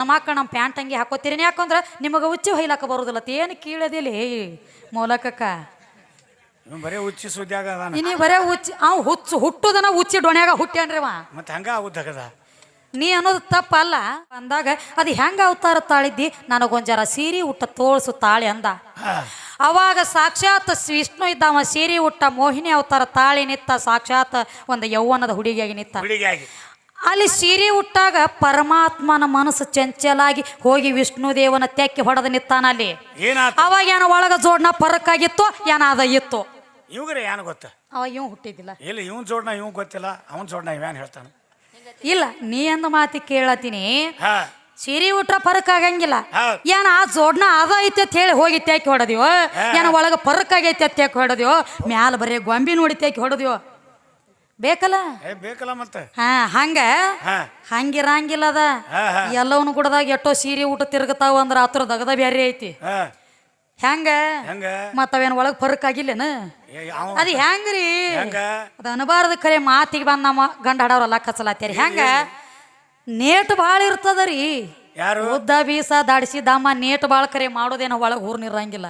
ನಮ್ಮ ಅಕ್ಕ ನಮ್ಮ ಪ್ಯಾಂಟ್ ಅಂಗಿ ಹಾಕೋತೀರೇನೆ? ಯಾಕಂದ್ರೆ ನಿಮಗೆ ಉಚ್ಚಿ ಹೊಯ್ಲಾಕ ಬರೋದಿಲ್ಲ. ಏನು ಕೀಳದಿಲ್ಲ ಮೂಲಕಕ್ಕ. ಇವ್ ಬರೀ ಹುಚ್ಚಿ ಸುದ್ದಿಯಾಗ ಅದಾನ. ಇನ್ನೀ ಬರೇ ಉಚ್ಚಿ ಅವ್ ಹುಚ್ಚು ಹುಟ್ಟುದನ ಉಚ್ಚಿ ಡೊಣ್ಯಾಗ ಹುಟ್ಟ್ಯಾನ್ರಿ ಅವ. ಮತ್ತೆ ಹಂಗ ಆಗುತ್ತಗದ ನೀ ಅನ್ನೋದು ತಪ್ಪಲ್ಲ. ಅಂದಾಗ ಅದು ಹೆಂಗ ಅವತಾರ ತಾಳಿದ್ದಿ? ನನಗೊಂದ್ ಜರ ಸೀರೆ ಉಟ್ಟ ತೋಳ್ಸು ತಾಳಿ ಅಂದ. ಅವಾಗ ಸಾಕ್ಷಾತ್ ಸ್- ವಿಷ್ಣು ಇದ್ದಾವ ಸೀರೆ ಉಟ್ಟ ಮೋಹಿನಿ ಅವತಾರ ತಾಳಿ ನಿತ್ತ. ಸಾಕ್ಷಾತ್ ಒಂದು ಯೌವನದ ಹುಡುಗಿಯಾಗಿ ನಿತ್ತ. ಹುಡುಗಿಯಾಗಿ. ಅಲ್ಲಿ ಸೀರೆ ಉಟ್ಟಾಗ ಪರಮಾತ್ಮನ ಮನಸ್ಸು ಚಂಚಲಾಗಿ ಹೋಗಿ ವಿಷ್ಣು ದೇವನ ತೆಕ್ಕಿ ಹೊಡೆದ ನಿತ್ತಾನ ಅಲ್ಲಿ. ಅವಾಗ ಏನ ಒಳಗ ಜೋಡ್ನ ಪರಕ್ಕಾಗಿತ್ತು ಏನ ಅದ ಇತ್ತು. ಇವ್ರೆ ಏನ್ ಗೊತ್ತ? ಅವ ಇವ್ ಹುಟ್ಟಿದ್ದಿಲ್ಲ. ಇಲ್ಲ ಇವನ್ ಜೋಡ್ನ ಇವ್ ಗೊತ್ತಿಲ್ಲ ಅವನ್ ಜೋಡ್ನ ಇವ್ಯಾನ್ ಹೇಳ್ತಾನ? ಇಲ್ಲ ನೀ ಅಂದ ಮಾತಿ ಕೇಳತೀನಿ. ಸೀರೆ ಉಟ್ರ ಪರಕ್ ಆಗಂಗಿಲ್ಲ. ಏನ ಆ ಜೋಡ್ನ ಅದ ಐತಿ ಅಂತ ಹೇಳಿ ಹೋಗಿ ತೇಕಿ ಹೊಡೆದಿವೋ ಏನ ಒಳಗ ಪರಕ್ ಆಗೈತೆ ತೆಕ್ಕಿ ಹೊಡೆದಿವೋ ಮ್ಯಾಲ ಬರೀ ಗೊಂಬಿ ನೋಡಿ ತೇಕಿ ಹೊಡೆದಿವೋ. ಬೇಕಲ್ಲ? ಏ ಬೇಕಲ್ಲ ಮತ್ತೆ. ಹಾ ಹಂಗ? ಹಾ. ಹಂಗಿರಂಗಿಲ್ಲ ಅದ ಹಾ, ಹಾ. ಎಟೋ ಗುಡದಾಗ ಎಷ್ಟೋ ಸೀರೆ ಊಟ ತಿರುಗತಾವ ಅಂದ್ರ ಆತರ ದಗದ ಬ್ಯಾರಿ ಐತಿ. ಹಾ. ಹೆಂಗ? ಹೆಂಗ? ಮತ್ತ ಅವೇನ್ ಒಳಗ್ ಫರ್ಕ್ ಆಗಿಲ್ಲೇನ? ಏ, ಅದ್ ಹೆಂಗ್ರಿ? ಹೆಂಗ? ಅದ ಅನಬಾರದ ಕರೆ ಮಾತಿಗೆ ಬಂದ ನಮ್ಮ ಗಂಡ ಹಾಡವ್ರಲ್ಲ ಕಚ್ಚಲಾತ್ಯಾರಿ ಹೆಂಗ? ನೇಟ್ ಭಾಳ ಇರ್ತದ ರೀ ಯಾರು? ಉದ್ದ ಬೀಸ ದಾಡಿಸಿ ದಮ್ಮ ನೇಟ್ ಭಾಳ ಕರೆ ಮಾಡೋದೇನ ಒಳಗೆ ಹೂರ್ನಿರಂಗಿಲ್ಲ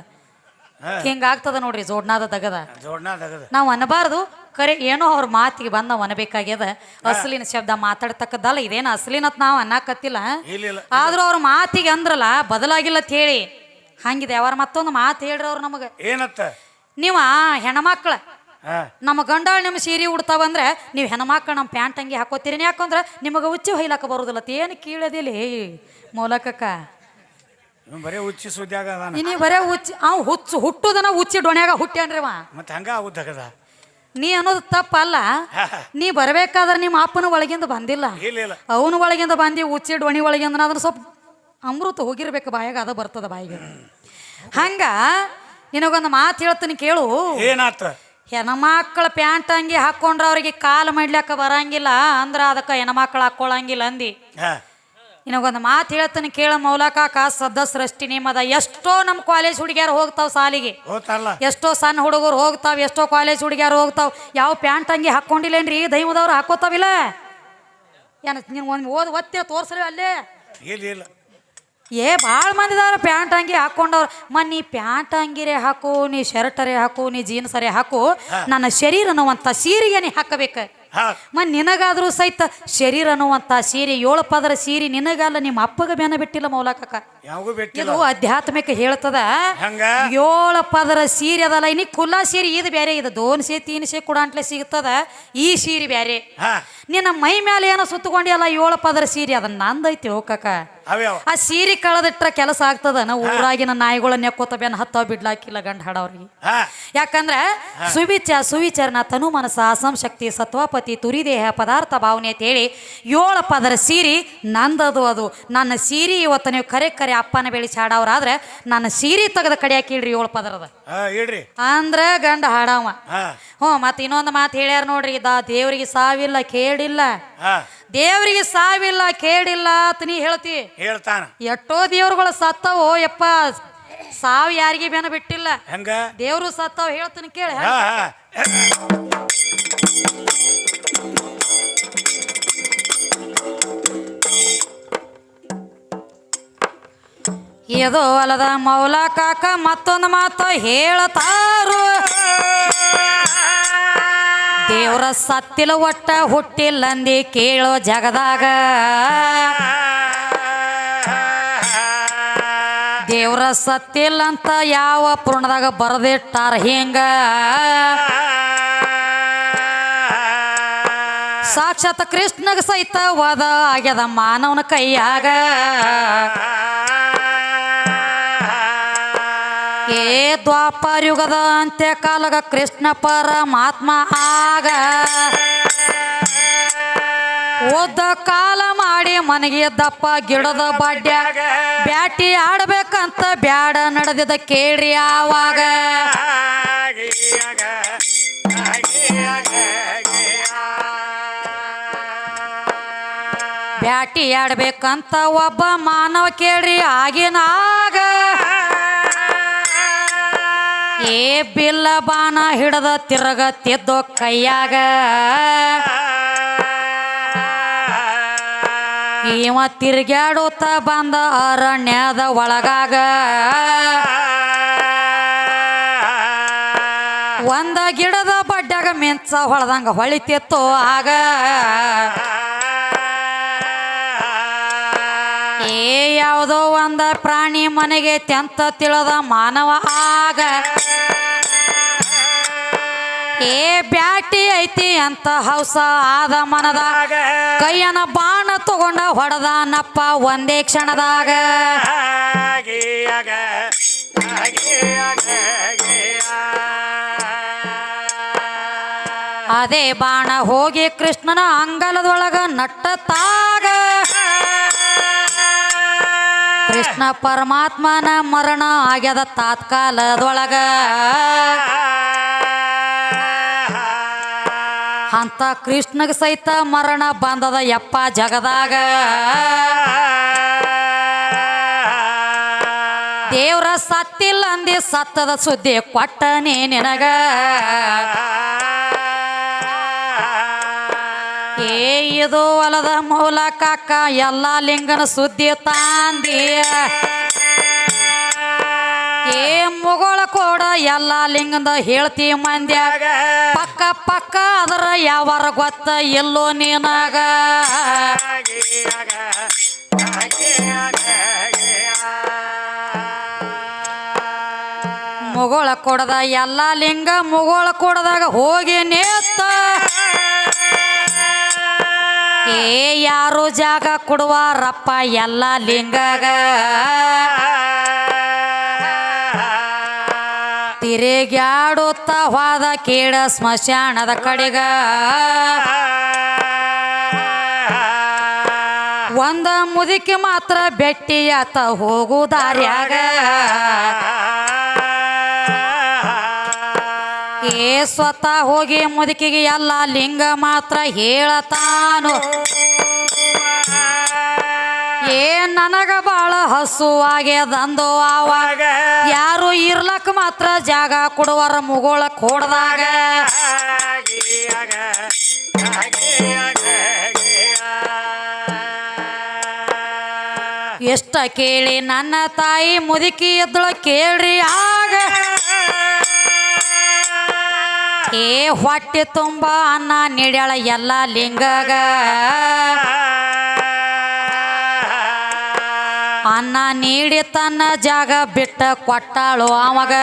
ಹಾ. ಹಿಂಗ ಆಗ್ತದ ನೋಡ್ರಿ ಜೋಡ್ನಾದ ದಗದ. ಜೋಡ್ನ ತಗದ ನಾವು ಅನ್ನಬಾರ್ದು ಕರೆ ಏನೋ ಅವ್ರ ಮಾತಿಗೆ ಬಂದ ಒನಬೇಕಾಗ್ಯದ ಅಸಲಿನ ಶಬ್ದ ಮಾತಾಡ್ತಕ್ಕದ್ದಲ್ಲ ಇದೇನು ಅಸಲಿನತ್ ನಾವು ಅನ್ನಕತ್ತಿಲ್ಲ. ಆದ್ರೂ ಅವ್ರ ಮಾತಿಗೆ ಅಂದ್ರಲ್ಲ ಬದಲಾಗಿಲ್ಲ ಅಂತ ಹೇಳಿ. ಹಂಗಿದೆ ಅವ್ರ ಮತ್ತೊಂದು ಮಾತು ಹೇಳ್ರಿ ಅವ್ರು ನಮಗೆ. ಏನತ್ತ? ನೀವ ಹೆಣ್ಮಕ್ಳ ನಮ್ಮ ಗಂಡಾಳ್ ನಿಮ್ಮ ಸೀರೆ ಉಡ್ತಾವಂದ್ರೆ ನೀವು ಹೆಣ್ಮಕ್ಳು ನಮ್ಮ ಪ್ಯಾಂಟ್ ಅಂಗಿ ಹಾಕೋತೀರಿ ಯಾಕಂದ್ರೆ ನಿಮಗೆ ಉಚ್ಚಿ ಹೊಯ್ಲಾಕ ಬರೋದಿಲ್ಲ. ಏನು ಕೀಳದಿಲ್ಲ ಮೂಲಕಕ್ಕ. ಬರೇ ಹುಚ್ಚಿ ಸುದ್ದಿಯಾಗ ನೀ ಬರೇ ಉಚ್ಚಿ ಅವ್ ಹುಚ್ಚು ಹುಟ್ಟುದನ ಉಚ್ಚಿ ಡೊಣ್ಯಾಗ ಹುಟ್ಟ್ಯಾನ್ರಿ ಅವ. ಮತ್ತೆ ಹಂಗ ನೀ ಅನ್ನೋದು ತಪ್ಪಲ್ಲ. ನೀ ಬರಬೇಕಾದ್ರೆ ನಿಮ್ಮ ಅಪ್ಪನ ಒಳಗಿಂದ ಬಂದಿಲ್ಲ. ಅವನ ಒಳಗಿಂದ ಬಂದಿ ಉಚ್ಚಿ ಡೊಣಿ ಒಳಗಿಂದ ಅದನ್ನ ಸ್ವಲ್ಪ ಅಮೃತ ಹೋಗಿರ್ಬೇಕು ಬಾಯಾಗ ಅದ ಬರ್ತದ ಬಾಯಿಗೆ. ಹಂಗ ನಿನಗೊಂದು ಮಾತು ಹೇಳ್ತೀನಿ ಕೇಳು. ಏನಾತ ಹೆಣ್ಮಕ್ಳ ಪ್ಯಾಂಟ್ ಅಂಗಿ ಹಾಕೊಂಡ್ರ ಅವ್ರಿಗೆ ಕಾಲು ಮಾಡ್ಲಿಕ್ಕ ಬರಂಗಿಲ್ಲ ಅಂದ್ರ ಅದಕ್ಕೆ ಹೆಣ್ಮಕ್ಳು ಹಾಕೊಳಂಗಿಲ್ಲ ಅಂದಿ. ನಿನಗೊಂದು ಮಾತು ಹೇಳ್ತಾನೆ ಕೇಳ ಮೌಲಕಾಕ ಸದ್ದ ಸೃಷ್ಟಿ ನಿಮ್ಮದ. ಎಷ್ಟೋ ನಮ್ಮ ಕಾಲೇಜ್ ಹುಡುಗಿಯರು ಹೋಗ್ತಾವ ಸಾಲಿಗೆ. ಎಷ್ಟೋ ಸಣ್ಣ ಹುಡುಗರು ಹೋಗ್ತಾವ ಎಷ್ಟೋ ಕಾಲೇಜ್ ಹುಡುಗಿಯರು ಹೋಗ್ತಾವ. ಯಾವ ಪ್ಯಾಂಟ್ ಅಂಗಿ ಹಾಕೊಂಡಿಲ್ಲೇನ್ರಿ? ದೈವದವ್ರು ಹಾಕೋತಾವಿಲ್ಲ. ಏನ ನೀನು ಒಂದು ಓದ್ ಒತ್ತೆ ತೋರ್ಸಲಿ ಅಲ್ಲೇ. ಏ ಭಾಳ ಮಂದಿದಾರ ಪ್ಯಾಂಟ್ ಅಂಗಿ ಹಾಕೊಂಡವ್ರು. ಮನ್ನಿ ನೀ ಪ್ಯಾಂಟ್ ಅಂಗಿರೇ ಹಾಕು ನೀ ಶರ್ಟ್ ಅರೇ ಹಾಕು ನೀ ಜೀನ್ಸ್ ಅರೇ ಹಾಕು ನನ್ನ ಶರೀರ ಅನ್ನುವಂಥ ಸೀರೆಗೆ ನೀ ಹಾಕಬೇಕು. ಹಾ. ಮ ನಿನಗಾದ್ರೂ ಸಹಿತ ಶರೀರ ಅನ್ನುವಂತ ಸೀರೆ ಏಳು ಪದರ ಸೀರೆ ನಿನಗಲ್ಲ ನಿಮ್ಮ ಅಪ್ಪಗ ಬೆನ ಬಿಟ್ಟಿಲ್ಲ ಮೌಲಕಕ್ಕ ಇದು ಅಧ್ಯಾತ್ಮಿಕ ಹೇಳ್ತದ. ಏಳು ಪದರ ಸೀರೆ ಅದಲ್ಲ ಇನ್ನಿ ಕುಲ್ಲಾ ಸೀರೆ ಇದು ಬೇರೆ ಇದು ದೋನ್ ಸೇ ತೀನ್ ಸೇ ಅಂತಲೇ ಸಿಗ್ತದ. ಈ ಸೀರೆ ಬೇರೆ ನಿನ್ನ ಮೈ ಮೇಲೆ ಏನೋ ಸುತ್ತಕೊಂಡಿಯಲ್ಲ ಏಳು ಪದರ ಸೀರೆ ಅದನ್ನ ನಂದೈತಿ ಹೋಗಕ್ಕ. ಆ ಸೀರೆ ಕಳೆದಿಟ್ರ ಕೆಲಸ ಆಗ್ತದ? ನಾವು ಊರಾಗಿನ ನಾಯಿಗಳ ನೆಕ್ಕೋತ ಬೆನ್ನ ಹತ್ತ ಬಿಡ್ಲಾಕಿಲ್ಲ ಗಂಡ ಹಾಡವ್ರಿಗೆ ಯಾಕಂದ್ರೆ ಸುವಿಚ ಸುವಿಚರಣ ತನು ಮನಸ ಅಸಂಶಕ್ತಿ ಸತ್ವಪತಿ ತುರಿದೇಹ ಪದಾರ್ಥ ಭಾವನೆ ಅಂತ ಹೇಳಿ ಏಳು ಪದರ ಸೀರೆ ನಂದದು ಅದು. ನನ್ನ ಸೀರೆ ಇವತ್ತು ನೀವು ಕರೆ ಕರೆ ಅಪ್ಪನ ಬೆಳೆಸಿ ಚಾಡವ್ರಾದ್ರೆ ನನ್ನ ಸೀರೆ ತೆಗೆದ ಕಡಿಯಾಕ ಇಡ್ರಿ ಏಳು ಪದರದ. ಅಂದ್ರ ಗಂಡ ಹಾಡವ. ಹ್ಞೂ ಮತ್ತೆ ಇನ್ನೊಂದು ಮಾತು ಹೇಳ್ಯಾರ ನೋಡ್ರಿ ದಾ ದೇವ್ರಿಗೆ ಸಾವಿಲ್ಲ ಕೇಡಿಲ್ಲ. ಹಾ. ದೇವ್ರಿಗೆ ಸಾವಿಲ್ಲ ಕೇಡಿಲ್ಲ ಅಂತ ನೀ ಹೇಳ್ತಿ. ಹೇಳ್ತಾನ. ಎಷ್ಟೋ ದೇವ್ರುಗಳು ಸತ್ತವೋ ಯಪ್ಪ ಸಾವು ಯಾರಿಗೆ ಬೇನ ಬಿಟ್ಟಿಲ್ಲ. ಹೆಂಗ? ದೇವ್ರು ಸತ್ತವ ಹೇಳ್ತೀನಿ ಕೇಳಿ ಹಾ ಹಾ ಇದು ಅಲ್ಲದ ಮೌಲ ಕಾಕ ಮತ್ತೊಂದು ಮಾತು ಹೇಳತಾರು. ದೇವ್ರ ಸತ್ತಿಲ ಒಟ್ಟ ಹುಟ್ಟಿಲ್ಲಂದಿ ಕೇಳೋ ಜಗದಾಗ. ದೇವ್ರ ಸತ್ತಿಲ್ಲ ಅಂತ ಯಾವ ಪುರಾಣದಾಗ ಬರದಿಟ್ಟಾರ ಹಿಂಗ? ಸಾಕ್ಷಾತ್ ಕೃಷ್ಣಗ ಸಹಿತ ವದ ಆಗ್ಯದ ಮಾನವನ ಕೈಯಾಗ. ಏ ದ್ವಾಪರ ಯುಗದ ಅಂತ್ಯ ಕಾಲಗ ಕೃಷ್ಣ ಪರಮಾತ್ಮ ಆಗ ಓದ ಕಾಲ ಮಾಡಿ ಮನೆಗೆ ದಪ್ಪ ಗಿಡದ ಬಾಡ್ಯ ಬ್ಯಾಟಿ ಆಡ್ಬೇಕಂತ ಬ್ಯಾಡ ನಡೆದಿದ ಕೇಳ್ರಿ ಆವಾಗ. ಬ್ಯಾಟಿ ಆಡ್ಬೇಕಂತ ಒಬ್ಬ ಮಾನವ ಕೇಳ್ರಿ ಆಗಿನಾಗ ಏ ಬಿಲ್ಲ ಬಾಣ ಹಿಡದ ತಿರುಗತ್ತಿದ್ದೋ ಕೈಯಾಗ. ಇವ ತಿರ್ಗ್ಯಾಡುತ್ತ ಬಂದ ಅರಣ್ಯದ ಒಳಗಾಗ. ಒಂದ ಗಿಡದ ಬಡ್ಡ್ಯಾಗ ಮೆಂಚ ಹೊಳದಂಗ ಹೊಳಿತಿತ್ತು ಆಗ. ಏ ಯಾವುದೋ ಒಂದ ಪ್ರಾಣಿ ಮನೆಗೆ ತೆಂತ ತಿಳಿದ ಮಾನವ ಆಗ. ಏ ಬ್ಯಾಟಿ ಐತಿ ಅಂತ ಹೌಸ ಆದ ಮನದಾಗ ಕೈಯನ ಬಾಣ ತಗೊಂಡ ಹೊಡೆದನಪ್ಪ ಒಂದೇ ಕ್ಷಣದಾಗ. ಅದೇ ಬಾಣ ಹೋಗಿ ಕೃಷ್ಣನ ಅಂಗಲದೊಳಗ ನಟ್ಟತಾಗ ಕೃಷ್ಣ ಪರಮಾತ್ಮನ ಮರಣ ಆಗ್ಯದ ತಾತ್ಕಾಲದೊಳಗ. ಅಂತ ಕೃಷ್ಣಗ ಸಹಿತ ಮರಣ ಬಂದದ ಯಪ್ಪ ಜಗದಾಗ. ದೇವ್ರ ಸತ್ತಿಲ್ಲ ಅಂದಿ ಸತ್ತದ ಸುದ್ದಿ ಕೊಟ್ಟನೇ ನಿನಗ. ಏ, ಇದು ಹೊಲದ ಕಾಕ, ಎಲ್ಲ ಲಿಂಗನ ಸುದ್ದಿ ತಾಂದಿ. ಏ, ಮುಗಳ ಕೋಡ ಎಲ್ಲ ಲಿಂಗದ ಹೇಳ್ತಿ ಮಂದ್ಯಾಗ. ಪಕ್ಕ ಪಕ್ಕ ಅದರ ಯಾವಾರ ಗೊತ್ತ ಎಲ್ಲೋ ನೀನಾಗ. ಮುಗೋಳ ಕೊಡದ ಎಲ್ಲ ಲಿಂಗ ಮುಗೋಳ ಕೊಡದಾಗ ಹೋಗಿ ನೇತ. ಏ ಯಾರು ಜಾಗ ಕೊಡುವಾರಪ್ಪ ಎಲ್ಲ ಲಿಂಗಗ. ತಿರುಗ್ಯಾಡುತ್ತ ಹೋದ ಕೇಳ ಸ್ಮಶಾನದ ಕಡೆಗ. ಒಂದ ಮುದುಕಿ ಮಾತ್ರ ಬೆಟ್ಟಿಯಾತ ಹೋಗು ದಾರ್ಯಾಗ ಏ ಸ್ವತಃ ಹೋಗಿ ಮುದುಕಿಗೆ ಎಲ್ಲ ಲಿಂಗ ಮಾತ್ರ ಹೇಳತಾನು. ಏ ನನಗ ಬಾಳ ಹಸು ಆಗ್ಯದಂದು ಆವಾಗ ಯಾರು ಇರ್ಲಕ್ ಮಾತ್ರ ಜಾಗ ಕೊಡುವರ ಮುಗೋಳಕ್ ಹೊಡ್ದಾಗ ಎಷ್ಟ ಕೇಳಿ ನನ್ನ ತಾಯಿ ಮುದುಕಿ ಎದ್ದಳ ಕೇಳ್ರಿ ಆಗ. ಏ ಹೊಟ್ಟೆ ತುಂಬ ಅನ್ನ ನೀಡ್ಯಾಳ ಎಲ್ಲ ಲಿಂಗಗ. ಅನ್ನ ನೀಡಿ ತನ್ನ ಜಾಗ ಬಿಟ್ಟ ಕೊಟ್ಟಾಳು ಅವಾಗ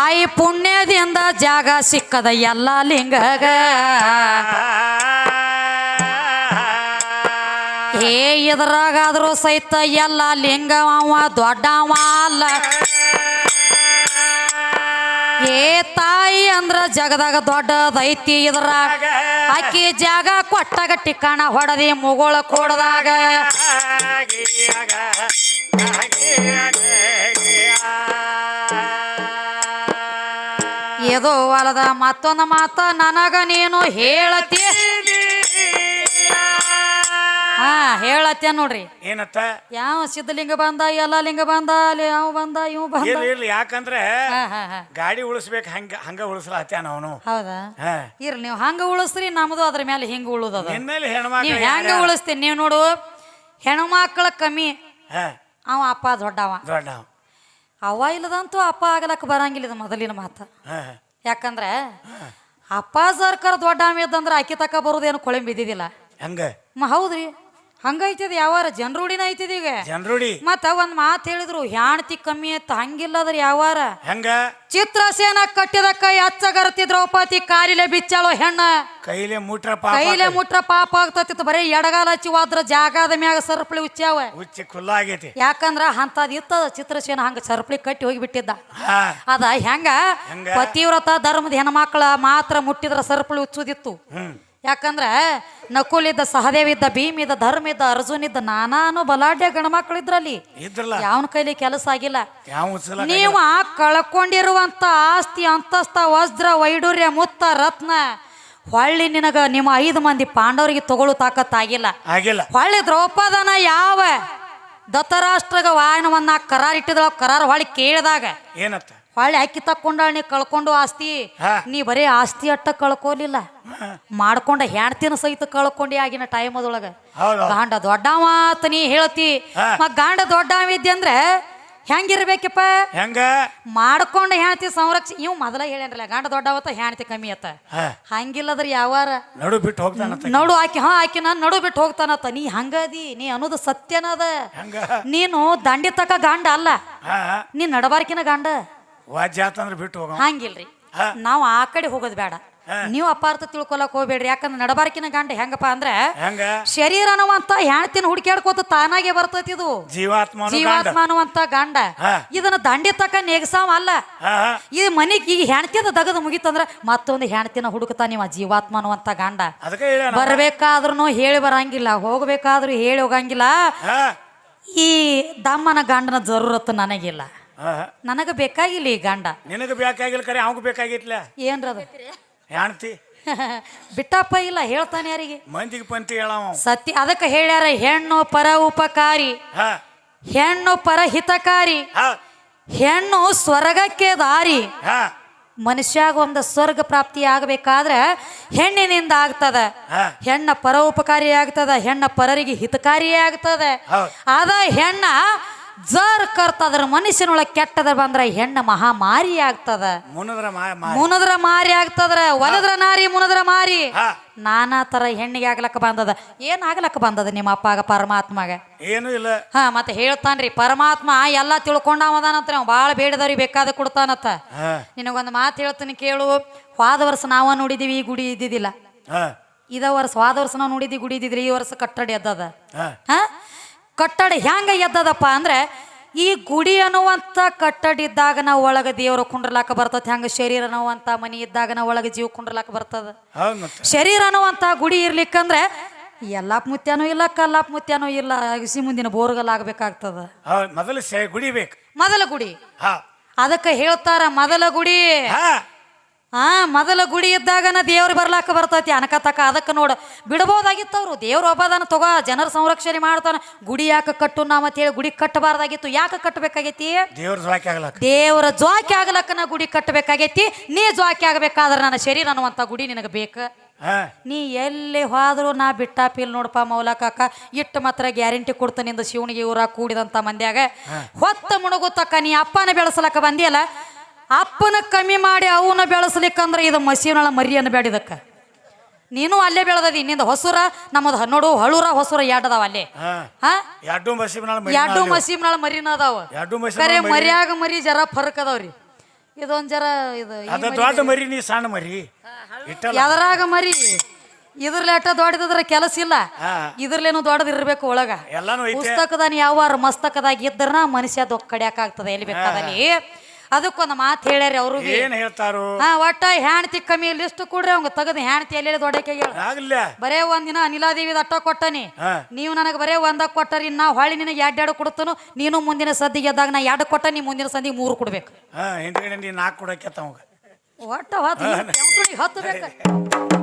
ಆಯಿ ಪುಣ್ಯದಿಂದ ಜಾಗ ಸಿಕ್ಕದ ಎಲ್ಲ ಲಿಂಗಗ. ಏ ಇದ್ರಾಗಾದ್ರೂ ಸಹಿತ ಎಲ್ಲ ಲಿಂಗ ಅವ ದೊಡ್ಡವ ಅಲ್ಲ. ಏ ತಾಯಿ ಅಂದ್ರ ಜಗದಾಗ ದೊಡ್ಡದೈತಿ ಇದ್ರಾಗ. ಅಕ್ಕಿ ಜಾಗ ಕೊಟ್ಟಾಗ ಟಿಕಾಣ ಹೊಡದಿ ಮುಗೋಳ ಕೊಡದಾಗ. ಇದು ಹೊಲದ ಮತ್ತೊಂದು ಮಾತ ನನಗ ನೀನು ಹೇಳತಿ. ಹಾ ಹೇಳತ್ಯ ನೋಡ್ರಿ. ಏನತ್ತ? ಯಾವ ಸಿದ್ಧಲಿಂಗ ಬಂದ ಎಲ್ಲ ಲಿಂಗ ಬಂದ ಅಲ್ಲಿ ಯಾವ ಬಂದ ಇವ್ ಬಂದ. ಇರ್ಲಿ ಇರ್ಲಿ ಯಾಕಂದ್ರೆ ಹಾ ಹಾ ಹಾ. ಗಾಡಿ ಉಳಿಸ್ಬೇಕು ಹಂಗ ಹಂಗ ಉಳಿಸ್ಲಾತ್ಯಾನ ಅವನು ಹೌದಾ? ಹಾ. ಇರ್ಲಿ ನೀವು ಹಂಗ ಉಳಿಸ್ರಿ ನಮ್ದು ಅದ್ರ ಮೇಲೆ ಹಿಂಗ ಉಳುದದ. ನಿನ್ಮೇಲೆ ಹೆಣ್ಮಕ್ಳು ನೀವು ಹೆಂಗ ಉಳಿಸ್ತೀನಿ ನೀವು ನೋಡು ಹೆಣ್ಮಕ್ಳ ಕಮ್ಮಿ. ಹಾ. ಅವ ಅಪ್ಪ ದೊಡ್ಡವ. ದೊಡ್ಡ ಅವ ಇಲ್ಲದಂತೂ ಅಪ್ಪ ಆಗಲಕ್ಕ ಬರಂಗಿಲ್ಲ ಇದು ಮೊದಲಿನ ಮಾತು. ಹಾ ಯಾಕಂದ್ರೆ ಅಪ್ಪ ಸರ್ಕಾರ ದೊಡ್ಡ ಇದ್ದಂದ್ರೆ ಅಕ್ಕಿ ತಕ್ಕ ಬರೋದೇನು ಕೊಳೆ ಬಿದ್ದಿದ್ದಿಲ್ಲ ಹಂಗ? ಮ ಹೌದ್ರಿ. ಹಂಗೈತದ ಯಾವಾರ ಜನರೂಡಿನ ಐತದ ಈಗ. ಜನರುಡಿ ಮತ್ತ ಒಂದ್ ಮಾತು ಹೇಳಿದ್ರು ಹ್ಯಾಣತಿ ಕಮ್ಮಿ ಇತ್ತು ಹಂಗಿಲ್ಲ ಅದ್ರ ಯಾವಾರ. ಹೆಂಗ? ಚಿತ್ರಸೇನ ಕಟ್ಟಿದ ಕೈ ಹಚ್ಚಗರತಿ ದ್ರೌಪದಿ ಕಾಲಿಲೆ ಬಿಚ್ಚಾಳೋ ಹೆಣ್ಣ. ಕೈಲೆ ಮುಟ್ರ ಪಾಪ ಕೈಲೆ ಮುಟ್ರ ಪಾಪ ಆಗ್ತತಿತ್ತು ಬರೀ ಎಡಗಾಲ ಹಚ್ಚಿ ಹೋದ್ರ ಜಾಗದ ಮ್ಯಾಗ ಸರಪಳಿ ಉಚ್ಚಾವ ಹುಚ್ಚಿ ಖುಲ್ಲ ಆಗೈತಿ. ಯಾಕಂದ್ರ ಅಂತದ್ ಇತ್ತ ಚಿತ್ರಸೇನ ಹಂಗ ಸರ್ಪಳಿ ಕಟ್ಟಿ ಹೋಗಿ ಬಿಟ್ಟಿದ್ದ ಅದ ಹೆಂಗ? ಪತಿವ್ರತ ಧರ್ಮದ ಹೆಣ್ಮಕ್ಳ ಮಾತ್ರ ಮುಟ್ಟಿದ್ರ ಸರ್ಪಳಿ ಉಚ್ಚುದಿತ್ತು ಹ್ಮ್. ಯಾಕಂದ್ರ ನಕುಲಿದ್ದ ಧರ್ಮ ಇದ್ದ ಧರ್ಮಿದ್ದ ಅರ್ಜುನಿದ್ದ ನಾನಾನು ಬಲಾಢ್ಯ ಗಣಮಕ್ಳಿದ್ರಲ್ಲಿ. ಇದ್ರಲ್ಲ? ಯಾವನ ಕೈಲಿ ಕೆಲಸ ಆಗಿಲ್ಲ. ನೀವ ಕಳ್ಕೊಂಡಿರುವಂತ ಆಸ್ತಿ ಅಂತಸ್ತ ವಜ್ರ ವೈಡೂರ್ಯ ಮುತ್ತ ರತ್ನ ಹೊಳ್ಳಿ ನಿನಗ ನಿಮ್ಮ ಐದು ಮಂದಿ ಪಾಂಡವರಿಗೆ ತಗೊಳ್ಳೋ ತಾಕತ್ತಾಗಿಲ್ಲ ಆಗಿಲ್ಲ. ಹೊಳ್ಳಿ ದ್ರೌಪದನ ಯಾವ ದತ್ತರಾಷ್ಟ್ರಗ ವಾಯನವನ್ನ ಕರಾರ್ ಇಟ್ಟಿದ್ರು ಕರಾರ್ ಹೊಳ್ಳಿ ಕೇಳಿದಾಗ ಏನತ್ತ? ಹೊಳ್ಳಿ ಆಕಿ ತಕ್ಕೊಂಡಾಳ ನೀ ಕಳ್ಕೊಂಡು ಆಸ್ತಿ ಹಾ. ನೀ ಬರೀ ಆಸ್ತಿ ಅಟ್ಟ ಕಳ್ಕೊಲಿಲ್ಲ ಮಾಡ್ಕೊಂಡ ಹೆಣ್ತಿನ ಸಹಿತ ಕಳ್ಕೊಂಡಿ ಆಗಿನ ಟೈಮ್ ಅದೊಳಗ ಹೌದು. ಗಾಂಡ ದೊಡ್ಡವ ಅಂತ ನೀ ಹೇಳ್ತಿ. ಹಾ. ಮತ್ ಗಾಂಡ ದೊಡ್ಡವ ಇದ್ದೆ ಅಂದ್ರೆ ಹೆಂಗಿರ್ಬೇಕಪ್ಪ? ಹೆಂಗ? ಮಾಡ್ಕೊಂಡ ಹೆಣ್ತಿ ಸಂರಕ್ಷ ಇವ್ ಮೊದಲ ಹೇಳ್ಯಾನ್ರಲ್ಲ ಗಂಡ ದೊಡ್ಡವತ್ತ ಹೆಣ್ತಿ ಕಮ್ಮಿ ಅತ್ತ. ಹಾ. ಹಂಗಿಲ್ಲದ್ರ ಯಾವಾರ ನಡು ಬಿಟ್ಟು ಹೋಗ್ತಾನಂತ ನಡು ಆಕಿ ಹಾ ಆಕಿ ನಾನು ನಡು ಬಿಟ್ಟು ಹೋಗ್ತಾನತ್ತ ನೀ ಹಂಗದಿ ನೀ ಅನ್ನೋದು ಸತ್ಯನದ ಹೆಂಗ? ನೀನು ದಂಡಿ ತಕ ಗಂಡ ಅಲ್ಲ. ಹಾ. ನೀ ನಡಬಾರ್ಕಿನ ಗಂಡ. ವಾಜ್ಯ ಆತಂದ್ರ ಬಿಟ್ಟು ಹೋಗ ಹಂಗಿಲ್ರಿ. ಹಾ. ನಾವು ಆ ಕಡೆ ಹೋಗೋದು ಬೇಡ. ನೀವು ಅಪಾರ್ಥ ತಿಳ್ಕೊಳಕ್ ಹೋಗ್ಬೇಡ್ರಿ. ಯಾಕಂದ್ರೆ ನಡಬಾರ್ಕಿನ ಗಂಡ ಹೆಂಗಪ್ಪ ಅಂದ್ರೆ ಹೆಂಗ? ಶರೀರ ಅನ್ನುವಂತ ಹೆಣ್ತಿನ ಹುಡುಕ್ಯಾಡ್ಕೋತ ತಾನಾಗೆ ಬರ್ತೈತಿ ಇದು. ಜೀವಾತ್ಮ ಗಂಡ. ಜೀವಾತ್ಮ ಅನ್ನುವಂತ ಗಂಡ. ಹಾ. ಇದನ್ನ ದಂಡಿ ತಕ್ಕ ನೆಗ್ಸಾವ ಅಲ್ಲ. ಈ ಮನೆಗೆ ಈ ಹೆಣ್ತಿನ ದಗದ ಮುಗಿತಂದ್ರ ಮತ್ತೊಂದು ಹೆಣ್ತಿನ ಹುಡುಕ್ತಾ ನೀವ ಜೀವಾತ್ಮ ಅನ್ನುವಂತ ಗಂಡ. ಅದಕ್ಕೆ ಬರ್ಬೇಕಾದ್ರೂ ಹೇಳಿ ಬರಂಗಿಲ್ಲ ಹೋಗ್ಬೇಕಾದ್ರೂ ಹೇಳಿ ಹೋಗಂಗಿಲ್ಲ. ಈ ದಮ್ಮನ ಗಂಡನ ಜರೂರತ್ತು ನನಗಿಲ್ಲ. ನನಗೆ ಬೇಕಾಗಿಲ್ಲ ಈ ಗಂಡ. ನಿನಗೆ ಬೇಕಾಗಿಲ್ಲ ಕರೆ ಅವಂಗ ಬೇಕಾಗಿತ್ಲ? ಏನ್ರದು ಹೆಣ್ತಿ? ಬಿಟ್ಟಪ್ಪ ಇಲ್ಲ ಹೇಳ್ತಾನೆ ಯಾರಿಗೆ? ಮಂದಿಗೆ ಪಂತಿ ಹೇಳವ ಸತ್ಯ ಅದಕ್ಕೆ ಹೇಳ್ಯಾರ ಹೆಣ್ಣು ಪರ ಉಪಕಾರಿ. ಹೆಣ್ಣು ಪರ ಹಿತಕಾರಿ. ಹೆಣ್ಣು ಸ್ವರ್ಗಕ್ಕೆ ದಾರಿ. ಮನುಷ್ಯಾಗ ಒಂದು ಸ್ವರ್ಗ ಪ್ರಾಪ್ತಿ ಆಗಬೇಕಾದ್ರೆ ಹೆಣ್ಣಿನಿಂದ ಆಗ್ತದ. ಹೆಣ್ಣ ಪರ ಉಪಕಾರಿ ಆಗ್ತದ ಹೆಣ್ಣ ಪರರಿಗೆ ಹಿತಕಾರಿ ಆಗ್ತದೆ. ಆದ ಹೆಣ್ಣ ಜರ್ ಕರ್ತದ್ರ ಮನುಷ್ಯನೊಳಗೆ ಕೆಟ್ಟದ ಬಂದ್ರ ಹೆಣ್ಣ ಮಹಾಮಾರಿ ಆಗ್ತದ. ಮುನದ್ರ ಮಾ ಮಾ- ಮುನದ್ರ ಮಾರಿ ಆಗ್ತದ್ರ ಒಲದ್ರ ನಾರಿ ಮುನದ್ರ ಮಾರಿ. ಹಾ. ನಾನಾ ತರ ಹೆಣ್ಣಿಗೆ ಆಗ್ಲಕ್ಕ ಬಂದದ. ಏನ್ ಆಗ್ಲಕ್ಕ ಬಂದದ ನಿಮ್ಮ ಅಪ್ಪಾಗ ಪರಮಾತ್ಮಗ? ಏನು ಇಲ್ಲ. ಹ ಮತ್ತೆ ಹೇಳ್ತಾನ್ರಿ ಪರಮಾತ್ಮ ಎಲ್ಲ ತಿಳ್ಕೊಂಡವದಾನಂತ್ರ ಅವ ಭಾಳ ಬೇಡದವ್ರಿಗೆ ಬೇಕಾದ ಕೊಡ್ತಾನತ್ತ ಹಾ. ನಿನಗೊಂದು ಮಾತು ಹೇಳ್ತೀನಿ ಕೇಳು ಹೋದ ವರ್ಷ ನಾವ ನೋಡಿದೀವಿ ಈ ಗುಡಿ ಇದ್ದಿದ್ದಿಲ್ಲ. ಹಾ. ಇದ ವರ್ಷ ಹೋದ ವರ್ಷ ನಾವು ನೋಡಿದ್ವಿ ಗುಡಿ ಇದ್ದಿದ್ರಿ ಈ ವರ್ಷ ಕಟ್ಟಡಿ ಅದ್ದದ ಹ. ಹಾ? ಕಟ್ಟಡ ಹೆಂಗೆ ಎದ್ದದಪ್ಪ ಅಂದ್ರೆ ಈ ಗುಡಿ ಅನ್ನುವಂಥ ಕಟ್ಟಡ ಇದ್ದಾಗ ನಾವು ಒಳಗೆ ದೇವರು ಕುಂಡ್ರಲಾಕ ಬರ್ತದೆ ಹೆಂಗ ಶರೀರ ಅನ್ನುವಂಥ ಮನಿ ಇದ್ದಾಗ ನಾವು ಒಳಗೆ ಜೀವ ಕುಂಡ್ರಲಾಕ ಬರ್ತದ. ಶರೀರ ಅನ್ನುವಂಥ ಗುಡಿ ಇರ್ಲಿಕ್ಕಂದ್ರೆ ಎಲ್ಲಾಪ್ ಮುತ್ಯಾನೂ ಇಲ್ಲ ಕಲ್ಲಾಪ್ ಮುತ್ಯಾನೂ ಇಲ್ಲ ಅಗಸಿ ಮುಂದಿನ ಬೋರ್ಗಲ್ ಆಗ್ಬೇಕಾಗ್ತದ. ಹೌದ್ ಮೊದಲು ಗುಡಿ ಬೇಕು. ಮೊದಲ ಗುಡಿ. ಅದಕ್ಕೆ ಹೇಳ್ತಾರ ಮೊದಲ ಗುಡಿ. ಹಾ ಮೊದಲ ಗುಡಿ ಇದ್ದಾಗನ ದೇವ್ರು ಬರ್ಲಾಕ ಬರ್ತೈತಿ. ಅನಕತಕ. ಅದಕ್ಕೆ ನೋಡು ಬಿಡ್ಬೋದಾಗಿತ್ತು ಅವರು ದೇವ್ರು ಒಬ್ಬದನ್ನ ತಗೋ ಜನರ ಸಂರಕ್ಷಣೆ ಮಾಡ್ತಾನ. ಗುಡಿ ಯಾಕೆ ಕಟ್ಟು ನಾ ಅಂತ ಹೇಳಿ ಗುಡಿ ಕಟ್ಟಬಾರ್ದಾಗಿತ್ತು. ಯಾಕೆ ಕಟ್ಟಬೇಕಾಗೈತಿ? ದೇವ್ರ ಜ್ವಾಕಿ ಆಗ್ಲಕ್ಕ ದೇವರ ಜ್ವಾಕಿ ಆಗ್ಲಕ್ಕ ನಾ ಗುಡಿ ಕಟ್ಟಬೇಕಾಗೈತಿ. ನೀ ಜ್ವಾಕಿ ಆಗ್ಬೇಕಾದ್ರೆ ನನ್ನ ಶರೀರ ಅನ್ನುವಂಥ ಗುಡಿ ನಿನಗೆ ಬೇಕು? ನೀ ಎಲ್ಲಿ ಹೋದ್ರು ನಾ ಬಿಟ್ಟಾಪಿಲ್ ನೋಡಪ್ಪ ಮೌಲ ಕಾಕ. ಇಟ್ಟು ಮಾತ್ರ ಗ್ಯಾರಂಟಿ ಕೊಡ್ತಾನಿಂದ ಶಿವನಿಗೆ ಇವರ ಕೂಡಿದಂತ ಮಂದ್ಯಾಗ. ಹೊತ್ತ ಮುಣಗುತ್ತಕ್ಕ ನೀ ಅಪ್ಪನ ಬೆಳೆಸಲಕ್ಕ ಬಂದಿಯಲ್ಲ? ಅಪ್ಪನ ಕಮ್ಮಿ ಮಾಡಿ ಅವನ್ನ ಬೆಳೆಸ್ಲಿಕ್ಕಂದ್ರೆ ಇದು ಮಸೀನಳ ಮರಿಯನ್ನು ಇದಕ್ಕೆ. ನೀನು ಅಲ್ಲೇ ಬೆಳೆದದಿ ಇನ್ನಿಂದ ಹೊಸೂರ ನಮ್ಮದು ಹನ್ನೋಡು ಹಳುರ ಹೊಸೂರ ಎರಡದಾವ ಅಲ್ಲೇ. ಎರಡು ಮಸೀಬ್ನಾಳ ಮರಿನ ಅದಾವ. ಕರೆ ಮರಿಯಾಗ ಮರಿ ಜರ ಫರ್ಕ್ ಅದಾವ್ರಿ. ಇದೊಂದ್ ಜರ ಇದು ಮರಿ ದೊಡ್ಡ ಮರಿ. ನೀ ಸಣ್ಣ ಮರಿ. ಎದರಾಗ ಮರಿ. ಇದ್ರಲ್ಲಿ ಎಷ್ಟ ದೊಡ್ಡದ್ರ ಕೆಲಸ ಇಲ್ಲ. ಇದ್ರಲ್ಲೇನು ಇದ್ರಲೇನು ದೊಡ್ಡದಿರ್ಬೇಕು ಒಳಗ. ಎಲ್ಲಾನು ಯಾವ ಪುಸ್ತಕದಾನ ಯಾವಾರ ಮಸ್ತಕದಾಗ ಇದ್ರನ ಮನುಷ್ಯ ದೊಕ್ಕ ಕಡಿಯಾಕ ಆಗ್ತದೆ. ಎಲ್ಲಿ ಬೇಕಾದಲ್ಲಿ. ಅದಕ್ಕೊಂದು ಮಾತು ಹೇಳ್ಯಾರ ಅವ್ರು ಏನ್ ಹೇಳ್ತಾರು? ಹಾ ಒಟ್ಟ ಹೆಣ್ತಿ ಕಮ್ಮಿ ಲಿಸ್ಟ್ ಕೊಡ್ರಿ ಅವಂಗ ತಗದು ಹೆಣ್ತಿ ಎಲ್ಲ ದೊಡ್ಡಕ್ಕೆ ಹೇಳ ಆಗ್ಲ ಬರೇ ಒಂದಿನ ಅನಿಲಾದೇವಿ ಅಟ್ಟ ಕೊಟ್ಟನಿ. ಹಾ. ನೀವು ನನಗೆ ಬರೇ ಒಂದ ಕೊಟ್ಟರಿ ನಾ ಹೊಳ್ಳಿ ನಿನಗೆ ಎರಡ್ ಎರಡು ಕೊಡ್ತನು ನೀನು ಮುಂದಿನ ಸದ್ದಿಗೆ ಎದ್ದಾಗ ನಾ ಎರಡು ಕೊಟ್ಟ ನೀ ಮುಂದಿನ ಸಂದಿಗೆ ಮೂರು ಕೊಡ್ಬೇಕು. ಹಾ ಹಿಂದ್ಗಡೆ ನೀ ನಾಲ್ಕು ಕೊಡಕ್ಕೆ ತಮಗ ಒಟ್ಟ ಹೊತ್ತು ಹತ್ತು ಬೇಕು